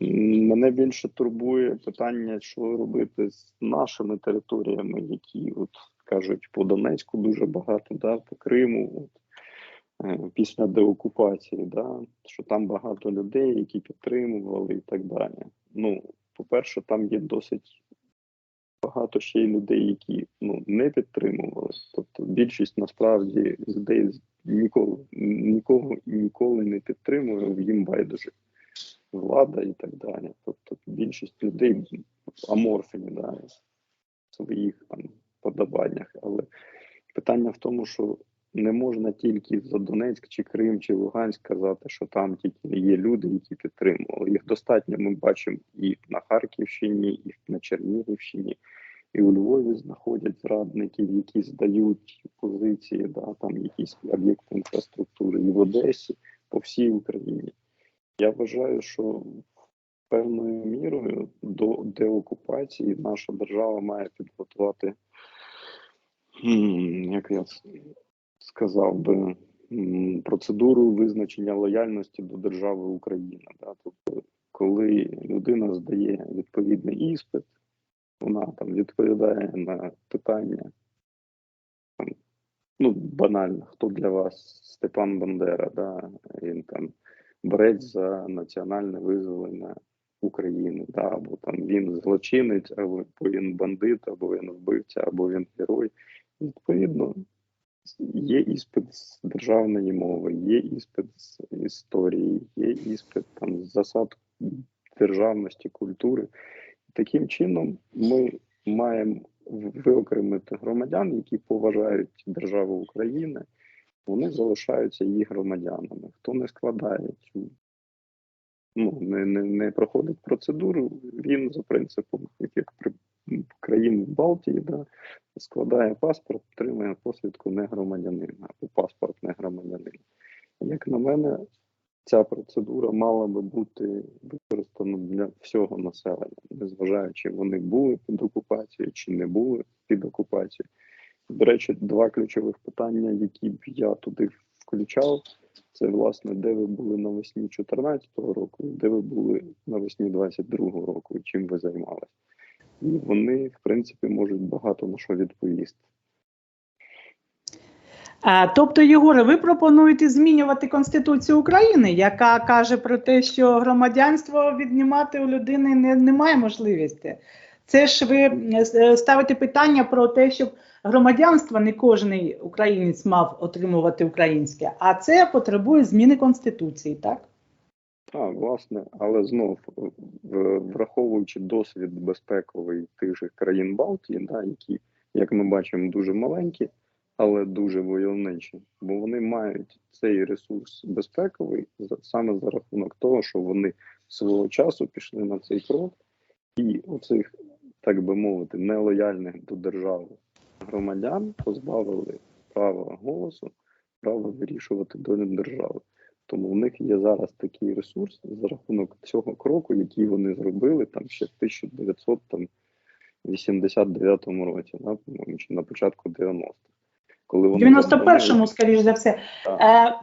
Мене більше турбує питання, що робити з нашими територіями, які от кажуть по Донецьку дуже багато, да, по Криму, от, е, після деокупації, да, що там багато людей, які підтримували і так далі. Ну, по-перше, там є досить багато ще й людей, які ну, не підтримували. Тобто більшість насправді людей ніколи нікого ніколи не підтримує, їм байдуже влада і так далі. Тобто більшість людей аморфні да, в своїх там подобаннях. Але питання в тому, що не можна тільки за Донецьк чи Крим чи Луганськ казати, що там тільки є люди, які підтримували. Їх достатньо ми бачимо і на Харківщині, і на Чернігівщині, і у Львові знаходять зрадників, які здають позиції, да, там якісь об'єкти інфраструктури, і в Одесі, по всій Україні. Я вважаю, що певною мірою до деокупації наша держава має підготувати, як я сказав би, процедуру визначення лояльності до держави Україна. Тобто, коли людина здає відповідний іспит, вона там відповідає на питання. Ну, банально, хто для вас Степан Бандера, да? він там борець за національне визволення України, да? або там він злочинець, або він бандит, або він вбивця, або він герой. Відповідно, є іспит з державної мови, є іспит з історії, є іспит там з засад державності, культури. Таким чином, ми маємо виокремити громадян, які поважають державу України, вони залишаються її громадянами. Хто не складає цю, ну не, не, не проходить процедуру, він за принципом як при країн Балтії, да, складає паспорт, отримує посвідку не громадянина або паспорт не громадянина. Як на мене, ця процедура мала би бути використана для всього населення, незважаючи вони були під окупацією чи не були під окупацією. До речі, два ключових питання, які б я туди включав, це власне, де ви були навесні 2014 року, де ви були навесні 22 року, чим ви займалися. І вони, в принципі, можуть багато на що відповісти. А, тобто, Єгоре, ви пропонуєте змінювати Конституцію України, яка каже про те, що громадянство віднімати у людини не, немає можливості. Це ж ви е, ставите питання про те, щоб громадянство не кожен українець мав отримувати українське, а це потребує зміни Конституції, так? Так, власне, але знов враховуючи досвід безпековий тих же країн Балтії, да, які, як ми бачимо, дуже маленькі, але дуже войовничі, бо вони мають цей ресурс безпековий саме за рахунок того, що вони свого часу пішли на цей крок, і оцих, так би мовити, нелояльних до держави громадян позбавили права голосу, права вирішувати долю держави. Тому в них є зараз такий ресурс за рахунок цього кроку, який вони зробили там ще в 1989 році, да, по-моєму, чи на початку 90-х. Коли вони 91-му, скоріш за все. Так. Е,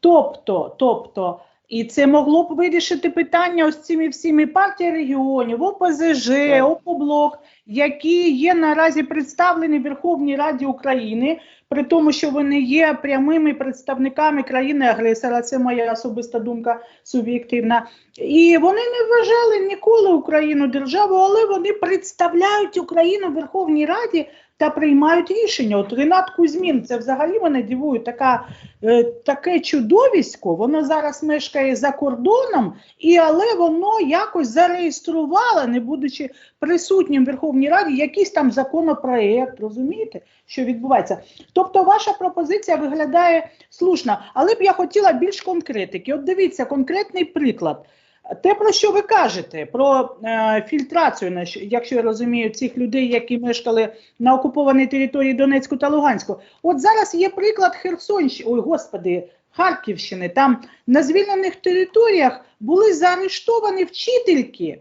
тобто, тобто, і це могло б вирішити питання ось цими всіми партії регіонів, ОПЗЖ. ОПОБЛОК, які є наразі представлені в Верховній Раді України, при тому, що вони є прямими представниками країни-агресора, це моя особиста думка суб'єктивна. І вони не вважали ніколи Україну державу, але вони представляють Україну в Верховній Раді та приймають рішення. От Ренат Кузьмін, це взагалі мене дивує, така, е, таке чудовисько, воно зараз мешкає за кордоном, і але воно якось зареєструвало, не будучи присутнім в Верховній Раді, якийсь там законопроект, розумієте, що відбувається. Тобто ваша пропозиція виглядає слушна, але б я хотіла більш конкретики. От дивіться, конкретний приклад. Те, про що ви кажете, про е, фільтрацію, якщо я розумію, цих людей, які мешкали на окупованій території Донецьку та Луганську. От зараз є приклад Херсонщини, ой, господи, Харківщини. Там на звільнених територіях були заарештовані вчительки.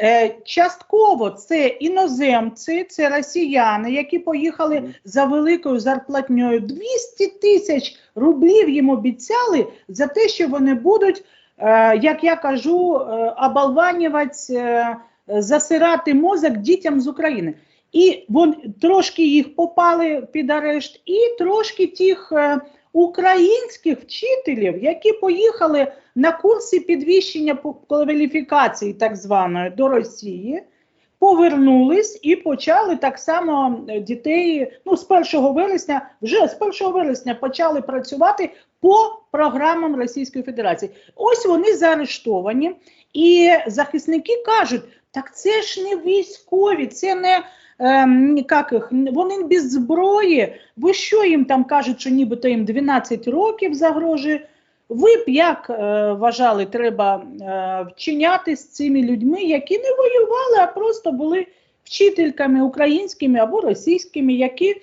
Е, частково це іноземці, це росіяни, які поїхали за великою зарплатньою. 200 тисяч рублів їм обіцяли за те, що вони будуть як я кажу, е, оболванювати, е, засирати мозок дітям з України. І вон трошки їх попали під арешт, і трошки тих е, українських вчителів, які поїхали на курси підвищення кваліфікації, так званої, до Росії, повернулись і почали так само е, дітей. Ну, з 1 вересня, вже з 1 вересня почали працювати по програмам Російської Федерації. Ось вони заарештовані, і захисники кажуть: так це ж не військові, це не. Ем, як їх, вони без зброї. Ви що їм там кажуть, що нібито їм 12 років загрожує? Ви б як е, вважали, треба е, вчиняти з цими людьми, які не воювали, а просто були вчительками українськими або російськими, які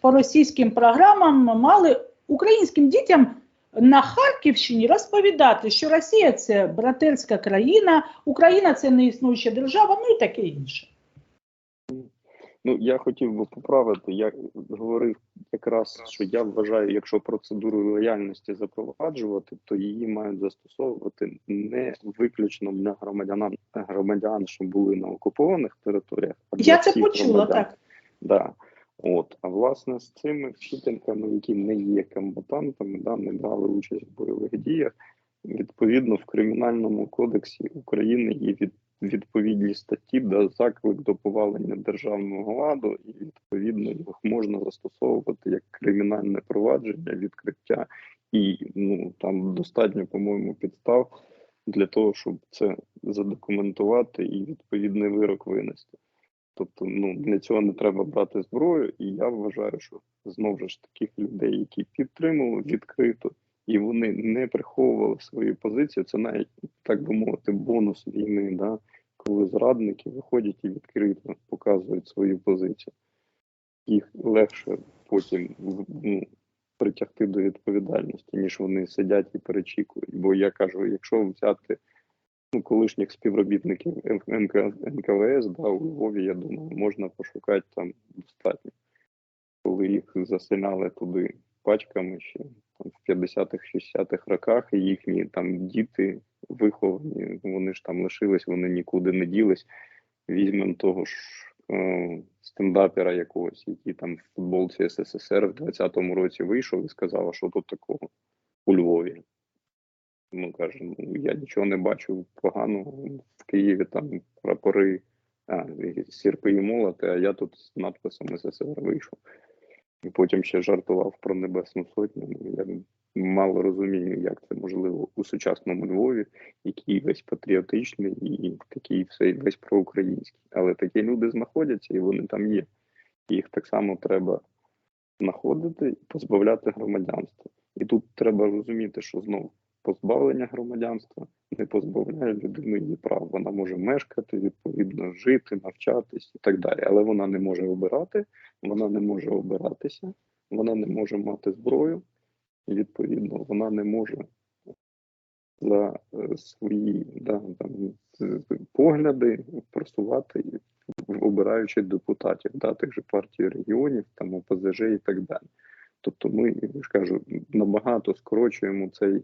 по російським програмам мали українським дітям на Харківщині розповідати, що Росія це братерська країна, Україна це неіснуюча держава, ну і таке інше. Ну, я хотів би поправити. Я говорив якраз, що я вважаю, якщо процедуру лояльності запроваджувати, то її мають застосовувати не виключно для громадян, громадян, що були на окупованих територіях. а Я це почула, громадян. так. Да. От, а власне з цими вчительками, які не є комбатантами, да, не брали участь в бойових діях, відповідно в кримінальному кодексі України є від, відповідні статті до заклик до повалення державного ладу, і відповідно їх можна застосовувати як кримінальне провадження, відкриття, і ну там достатньо, по-моєму, підстав для того, щоб це задокументувати і відповідний вирок винести. Тобто, ну для цього не треба брати зброю, і я вважаю, що знову ж таких людей, які підтримували відкрито, і вони не приховували свою позицію. Це навіть так би мовити, бонус війни, да, коли зрадники виходять і відкрито показують свою позицію. Їх легше потім ну, притягти до відповідальності, ніж вони сидять і перечікують. Бо я кажу, якщо взяти ну, колишніх співробітників НК, НКВС, да, у Львові, я думаю, можна пошукати там достатньо. Коли їх заселяли туди пачками ще там, в 50-х, 60-х роках, і їхні там діти виховані, вони ж там лишились, вони нікуди не ділись. Візьмемо того ж е, стендапера якогось, який там в футболці СССР в 20-му році вийшов і сказав, а що тут такого у Львові. Ну каже, ну я нічого не бачу поганого в Києві там прапори, а, і сірпи і молоти, а я тут з надписом СССР вийшов. І потім ще жартував про Небесну Сотню. Ну, Я мало розумію, як це можливо у сучасному Львові, який весь патріотичний і такий все весь проукраїнський. Але такі люди знаходяться і вони там є. Їх так само треба знаходити і позбавляти громадянства. І тут треба розуміти, що знову позбавлення громадянства не позбавляє людину її прав. Вона може мешкати, відповідно, жити, навчатись і так далі. Але вона не може обирати, вона не може обиратися, вона не може мати зброю, і відповідно вона не може за е, свої да, там, погляди просувати, обираючи депутатів, да, тих же партій регіонів, там ОПЗЖ і так далі. Тобто ми, я ж кажу, набагато скорочуємо цей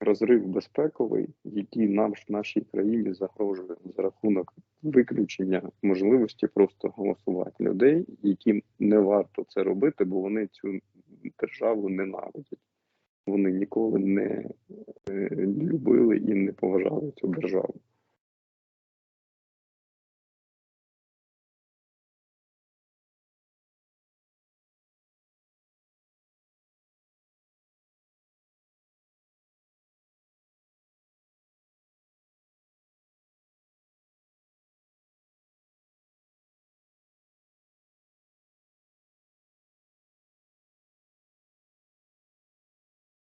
розрив безпековий, який нам в нашій країні загрожує за рахунок виключення можливості просто голосувати людей, яким не варто це робити, бо вони цю державу ненавидять. Вони ніколи не е, любили і не поважали цю державу.